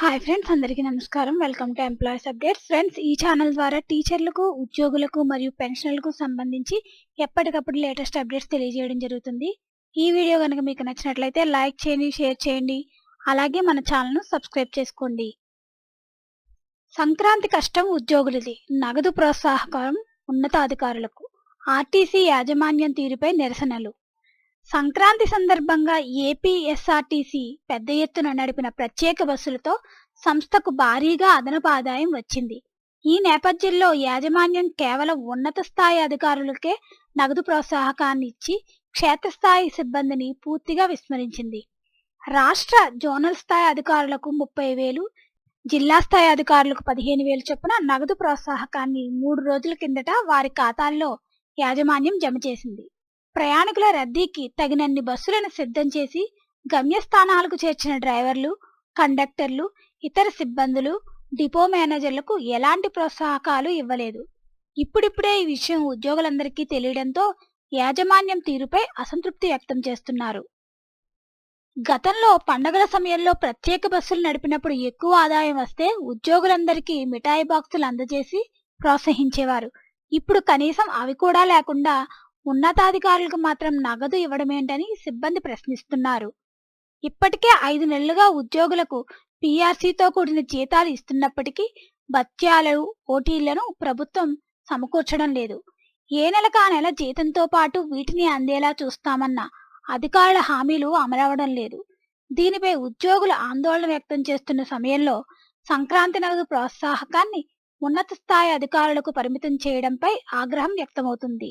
Hi friends అందరికీ నమస్కారం. Welcome to employees updates friends ఈ ఛానల్ ద్వారా టీచర్లకు ఉద్యోగులకు మరియు పెన్షనర్లకు సంబంధించి ఎప్పటికప్పుడు లేటెస్ట్ అప్డేట్స్ తెలియజేయడం జరుగుతుంది. ఈ వీడియో కనుక మీకు నచ్చినట్లయితే లైక్ చేయండి షేర్ చేయండి. అలాగే మన ఛానల్ను సబ్స్క్రైబ్ చేసుకోండి. సంక్రాంతి కష్టం ఉద్యోగులది. నగదు ప్రోత్సాహకరం ఉన్నతాధికారులకు ఆర్టీసీ యాజమాన్యం తీరుపై నిరసనలు. సంక్రాంతి సందర్భంగా ఏపీ ఎస్ఆర్టీసీ పెద్ద ఎత్తున నడిపిన ప్రత్యేక బస్సులతో సంస్థకు భారీగా అదనపు ఆదాయం వచ్చింది. ఈ నేపథ్యంలో యాజమాన్యం కేవలం ఉన్నత స్థాయి అధికారులకే నగదు ప్రోత్సాహకాన్ని ఇచ్చి క్షేత్రస్థాయి సిబ్బందిని పూర్తిగా విస్మరించింది. రాష్ట్ర జోనల్ స్థాయి అధికారులకు ముప్పై వేలు జిల్లా స్థాయి అధికారులకు పదిహేను వేలు చొప్పున నగదు ప్రోత్సాహకాన్ని మూడు రోజుల కిందట వారి ఖాతాల్లో యాజమాన్యం జమ చేసింది. ప్రయాణికుల రద్దీకి తగినన్ని బస్సులను సిద్ధం చేసి గమ్యస్థానాలకు చేర్చిన డ్రైవర్లు కండక్టర్లు ఇతర సిబ్బందులు డిపో మేనేజర్లకు ఎలాంటి ప్రోత్సాహకాలు ఇవ్వలేదు. ఇప్పుడిప్పుడే ఈ విషయం ఉద్యోగులందరికీ తెలియడంతో యాజమాన్యం తీరుపై అసంతృప్తి వ్యక్తం చేస్తున్నారు. గతంలో పండగల సమయంలో ప్రత్యేక బస్సులు నడిపినప్పుడు ఎక్కువ ఆదాయం వస్తే ఉద్యోగులందరికీ మిఠాయి బాక్సులు అందజేసి ప్రోత్సహించేవారు. ఇప్పుడు కనీసం అవి కూడా లేకుండా ఉన్నతాధికారులకు మాత్రం నగదు ఇవ్వడమేంటని సిబ్బంది ప్రశ్నిస్తున్నారు. ఇప్పటికే ఐదు నెలలుగా ఉద్యోగులకు పీఆర్సీతో కూడిన జీతాలు ఇస్తున్నప్పటికీ భత్యాలు ఓటీలను ప్రభుత్వం సమకూర్చడం లేదు. ఏ నెలకు ఆ నెల జీతంతో పాటు వీటిని అందేలా చూస్తామన్న అధికారుల హామీలు అమలవడం లేదు. దీనిపై ఉద్యోగులు ఆందోళన వ్యక్తం చేస్తున్న సమయంలో సంక్రాంతి నగదు ప్రోత్సాహకాన్ని ఉన్నత స్థాయి అధికారులకు పరిమితం చేయడంపై ఆగ్రహం వ్యక్తమవుతుంది.